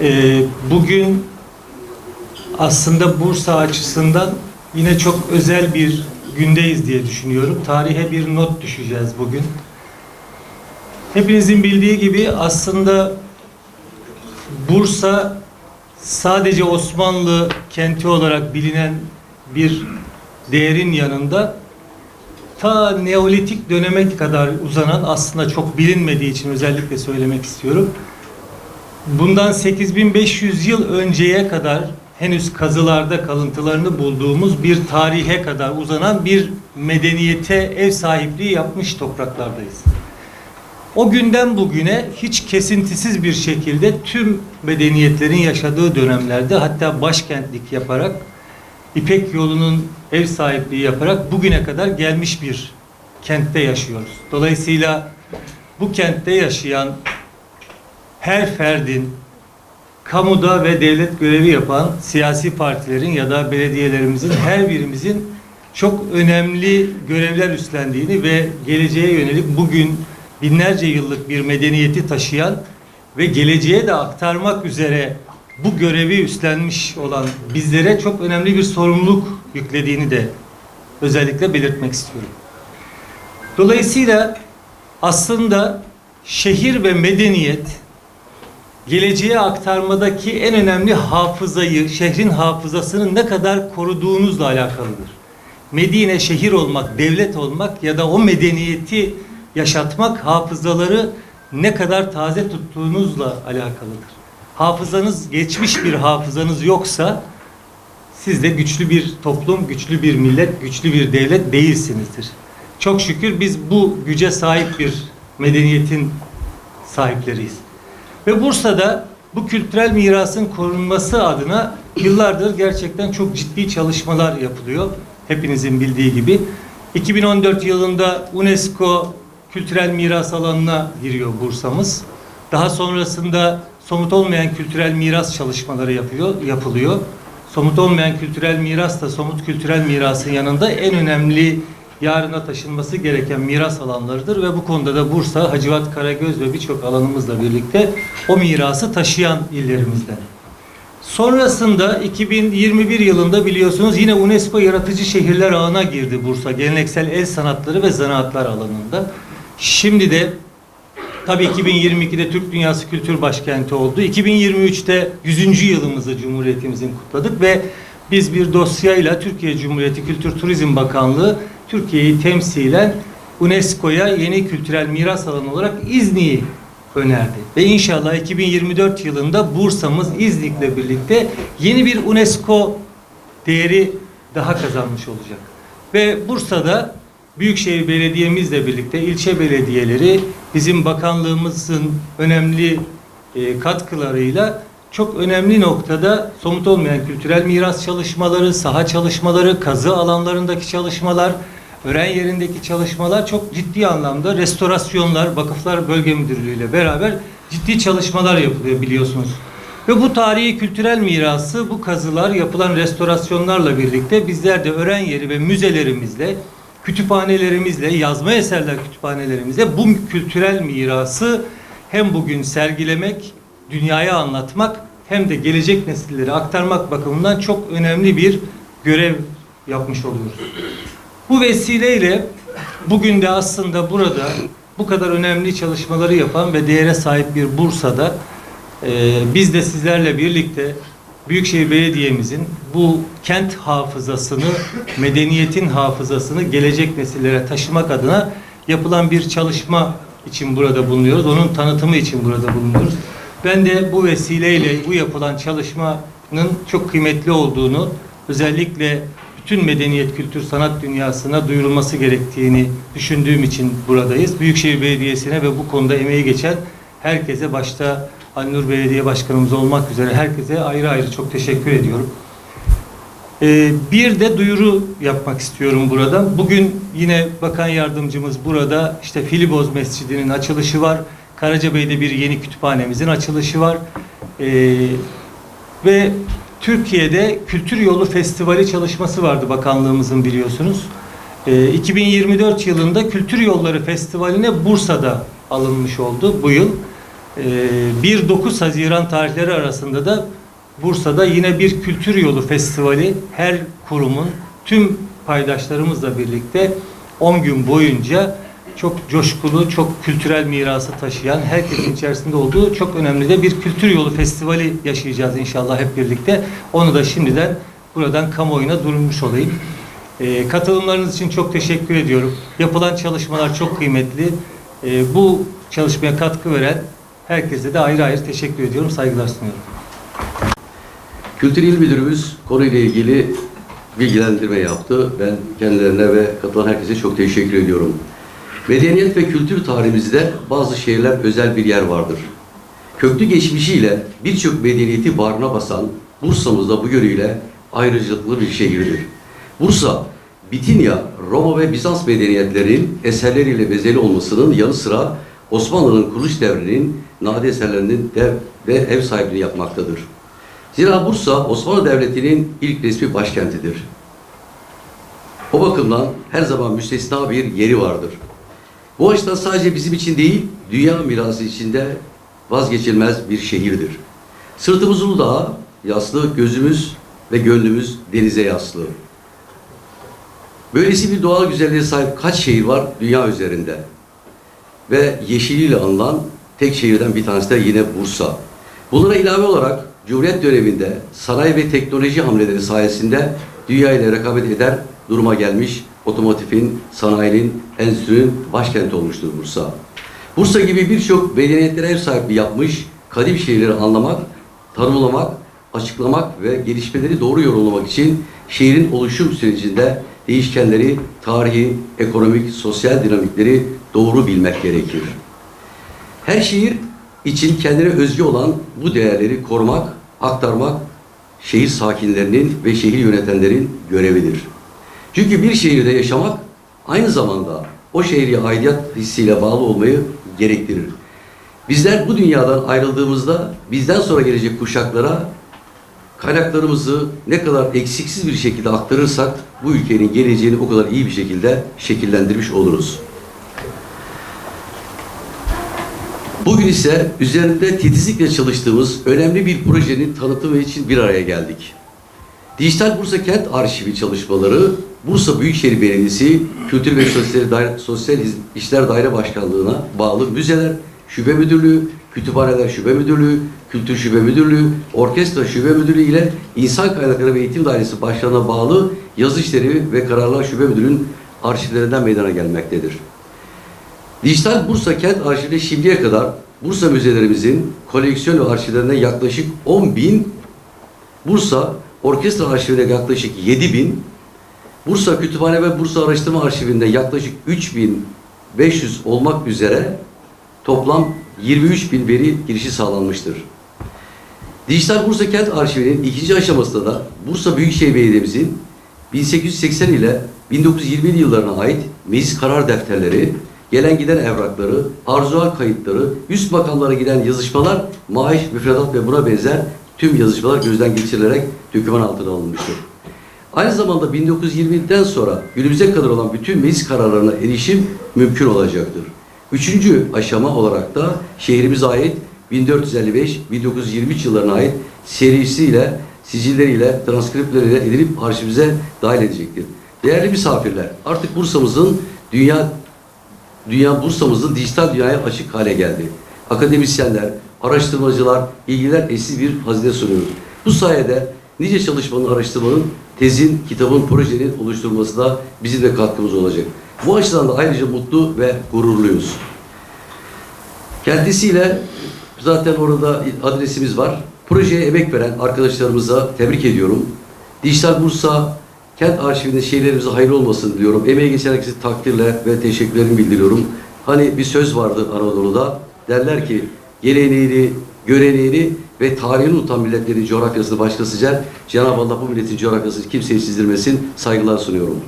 Ee, bugün aslında Bursa açısından yine çok özel bir gündeyiz diye düşünüyorum. Tarihe bir not düşeceğiz bugün. Hepinizin bildiği gibi aslında Bursa sadece Osmanlı kenti olarak bilinen bir değerin yanında ta Neolitik döneme kadar uzanan aslında çok bilinmediği için özellikle söylemek istiyorum. Bundan 8500 yıl önceye kadar henüz kazılarda kalıntılarını bulduğumuz bir tarihe kadar uzanan bir medeniyete ev sahipliği yapmış topraklardayız. O günden bugüne hiç kesintisiz bir şekilde tüm medeniyetlerin yaşadığı dönemlerde hatta başkentlik yaparak İpek yolunun ev sahipliği yaparak bugüne kadar gelmiş bir kentte yaşıyoruz. Dolayısıyla bu kentte yaşayan her ferdin kamuda ve devlet görevi yapan siyasi partilerin ya da belediyelerimizin her birimizin çok önemli görevler üstlendiğini ve geleceğe yönelik bugün binlerce yıllık bir medeniyeti taşıyan ve geleceğe de aktarmak üzere bu görevi üstlenmiş olan bizlere çok önemli bir sorumluluk yüklediğini de özellikle belirtmek istiyorum. Dolayısıyla aslında şehir ve medeniyet geleceğe aktarmadaki en önemli hafızayı, şehrin hafızasını ne kadar koruduğunuzla alakalıdır. Medine şehir olmak, devlet olmak ya da o medeniyeti yaşatmak hafızaları ne kadar taze tuttuğunuzla alakalıdır. Hafızanız, geçmiş bir hafızanız yoksa siz de güçlü bir toplum, güçlü bir millet, güçlü bir devlet değilsinizdir. Çok şükür biz bu güce sahip bir medeniyetin sahipleriyiz. Ve Bursa'da bu kültürel mirasın korunması adına yıllardır gerçekten çok ciddi çalışmalar yapılıyor. Hepinizin bildiği gibi. 2014 yılında UNESCO kültürel miras alanına giriyor Bursa'mız. Daha sonrasında somut olmayan kültürel miras çalışmaları yapıyor, yapılıyor. Somut olmayan kültürel miras da somut kültürel mirasın yanında en önemli yarına taşınması gereken miras alanlarıdır ve bu konuda da Bursa, Hacivat, Karagöz ve birçok alanımızla birlikte o mirası taşıyan illerimizden. Sonrasında 2021 yılında biliyorsunuz yine UNESCO Yaratıcı Şehirler Ağı'na girdi Bursa. Geleneksel el sanatları ve zanaatlar alanında. Şimdi de tabii 2022'de Türk Dünyası Kültür Başkenti oldu. 2023'te 100. yılımızı Cumhuriyetimizin kutladık ve biz bir dosyayla Türkiye Cumhuriyeti Kültür Turizm Bakanlığı Türkiye'yi temsilen UNESCO'ya yeni kültürel miras alanı olarak İznik'i önerdi. Ve inşallah 2024 yılında Bursa'mız İznik'le birlikte yeni bir UNESCO değeri daha kazanmış olacak. Ve Bursa'da Büyükşehir Belediye'mizle birlikte ilçe belediyeleri bizim bakanlığımızın önemli e, katkılarıyla çok önemli noktada somut olmayan kültürel miras çalışmaları, saha çalışmaları, kazı alanlarındaki çalışmalar, öğren yerindeki çalışmalar çok ciddi anlamda restorasyonlar, vakıflar bölge müdürlüğü ile beraber ciddi çalışmalar yapılıyor biliyorsunuz. Ve bu tarihi kültürel mirası, bu kazılar, yapılan restorasyonlarla birlikte bizler de öğren yeri ve müzelerimizle, kütüphanelerimizle, yazma eserler kütüphanelerimizle bu kültürel mirası hem bugün sergilemek, dünyaya anlatmak hem de gelecek nesillere aktarmak bakımından çok önemli bir görev yapmış oluyoruz. Bu vesileyle bugün de aslında burada bu kadar önemli çalışmaları yapan ve değere sahip bir Bursa'da e, biz de sizlerle birlikte Büyükşehir Belediye'mizin bu kent hafızasını, medeniyetin hafızasını gelecek nesillere taşımak adına yapılan bir çalışma için burada bulunuyoruz. Onun tanıtımı için burada bulunuyoruz. Ben de bu vesileyle bu yapılan çalışmanın çok kıymetli olduğunu, özellikle bütün medeniyet, kültür, sanat dünyasına duyurulması gerektiğini düşündüğüm için buradayız. Büyükşehir Belediyesi'ne ve bu konuda emeği geçen herkese başta Ali Nur Belediye Başkanımız olmak üzere herkese ayrı ayrı çok teşekkür ediyorum. Ee, bir de duyuru yapmak istiyorum burada. Bugün yine Bakan Yardımcımız burada işte Filiboz Mescidi'nin açılışı var. Karacabey'de bir yeni kütüphanemizin açılışı var. Ee, ve Türkiye'de Kültür Yolu Festivali çalışması vardı bakanlığımızın biliyorsunuz. Ee, 2024 yılında Kültür Yolları Festivali'ne Bursa'da alınmış oldu bu yıl. Ee, 1-9 Haziran tarihleri arasında da Bursa'da yine bir kültür yolu festivali her kurumun tüm paydaşlarımızla birlikte 10 gün boyunca çok coşkulu, çok kültürel mirası taşıyan, herkesin içerisinde olduğu çok önemli de bir kültür yolu festivali yaşayacağız inşallah hep birlikte. Onu da şimdiden buradan kamuoyuna duyurmuş olayım. Ee, katılımlarınız için çok teşekkür ediyorum. Yapılan çalışmalar çok kıymetli. Ee, bu çalışmaya katkı veren herkese de ayrı ayrı teşekkür ediyorum, saygılar sunuyorum. Kültür İl Müdürümüz konuyla ilgili bilgilendirme yaptı. Ben kendilerine ve katılan herkese çok teşekkür ediyorum. Medeniyet ve kültür tarihimizde bazı şehirler özel bir yer vardır. Köklü geçmişiyle birçok medeniyeti bağrına basan Bursa'mızda bu yönüyle ayrıcalıklı bir şehirdir. Bursa, Bitinya, Roma ve Bizans medeniyetlerinin eserleriyle bezeli olmasının yanı sıra Osmanlı'nın kuruluş devrinin nadide eserlerinin dev ve ev sahipliği yapmaktadır. Zira Bursa Osmanlı Devleti'nin ilk resmi başkentidir. O bakımdan her zaman müstesna bir yeri vardır. Bu açıdan sadece bizim için değil, dünya mirası içinde vazgeçilmez bir şehirdir. Sırtımız Uludağ'a yaslı, gözümüz ve gönlümüz denize yaslı. Böylesi bir doğal güzelliğe sahip kaç şehir var dünya üzerinde? Ve yeşiliyle anılan tek şehirden bir tanesi de yine Bursa. Bunlara ilave olarak Cumhuriyet döneminde sanayi ve teknoloji hamleleri sayesinde dünya ile rekabet eder duruma gelmiş otomotivin, sanayinin, endüstrinin başkenti olmuştur Bursa. Bursa gibi birçok medeniyetlere ev sahipliği yapmış, kadim şehirleri anlamak, tanımlamak, açıklamak ve gelişmeleri doğru yorumlamak için şehrin oluşum sürecinde değişkenleri, tarihi, ekonomik, sosyal dinamikleri doğru bilmek gerekir. Her şehir için kendine özgü olan bu değerleri korumak, aktarmak şehir sakinlerinin ve şehir yönetenlerin görevidir. Çünkü bir şehirde yaşamak aynı zamanda o şehre aidiyet hissiyle bağlı olmayı gerektirir. Bizler bu dünyadan ayrıldığımızda bizden sonra gelecek kuşaklara kaynaklarımızı ne kadar eksiksiz bir şekilde aktarırsak bu ülkenin geleceğini o kadar iyi bir şekilde şekillendirmiş oluruz. Bugün ise üzerinde titizlikle çalıştığımız önemli bir projenin tanıtımı için bir araya geldik. Dijital Bursa Kent Arşivi çalışmaları Bursa Büyükşehir Belediyesi Kültür ve Sosyal, Daire, Sosyal İşler Daire Başkanlığı'na bağlı müzeler, şube müdürlüğü, kütüphaneler şube müdürlüğü, kültür şube müdürlüğü, orkestra şube müdürlüğü ile İnsan Kaynakları ve Eğitim Dairesi Başkanlığı'na bağlı yazı işleri ve kararlar şube müdürlüğünün arşivlerinden meydana gelmektedir. Dijital Bursa Kent Arşivi şimdiye kadar Bursa müzelerimizin koleksiyon ve arşivlerinden yaklaşık 10 bin, Bursa Orkestra Arşivinde yaklaşık 7 bin, Bursa Kütüphane ve Bursa Araştırma Arşivinde yaklaşık 3500 olmak üzere toplam 23 bin veri girişi sağlanmıştır. Dijital Bursa Kent Arşivi'nin ikinci aşamasında da Bursa Büyükşehir Belediye'mizin 1880 ile 1920 yıllarına ait meclis karar defterleri, gelen giden evrakları, arzual kayıtları, üst makamlara giden yazışmalar, maaş, müfredat ve buna benzer tüm yazışmalar gözden geçirilerek doküman altına alınmıştır. Aynı zamanda 1920'den sonra günümüze kadar olan bütün meclis kararlarına erişim mümkün olacaktır. Üçüncü aşama olarak da şehrimize ait 1455-1923 yıllarına ait serisiyle, sicilleriyle, transkriptleriyle edilip arşivimize dahil edecektir. Değerli misafirler, artık Bursa'mızın dünya dünya Bursa'mızın dijital dünyaya açık hale geldi. Akademisyenler, araştırmacılar, ilgiler eşsiz bir hazine sunuyoruz. Bu sayede nice çalışmanın, araştırmanın, tezin, kitabın, projenin oluşturulmasına bizim de katkımız olacak. Bu açıdan da ayrıca mutlu ve gururluyuz. Kendisiyle zaten orada adresimiz var. Projeye emek veren arkadaşlarımıza tebrik ediyorum. Dijital Bursa Kent Arşivinde şehirlerimize hayırlı olmasın diliyorum. Emeği geçen herkese takdirle ve teşekkürlerimi bildiriyorum. Hani bir söz vardı Anadolu'da. Derler ki geleneğini, göreneğini ve tarihini unutan milletlerin coğrafyasını başkası cer. Cenab-ı Allah bu milletin coğrafyasını kimseye çizdirmesin. Saygılar sunuyorum.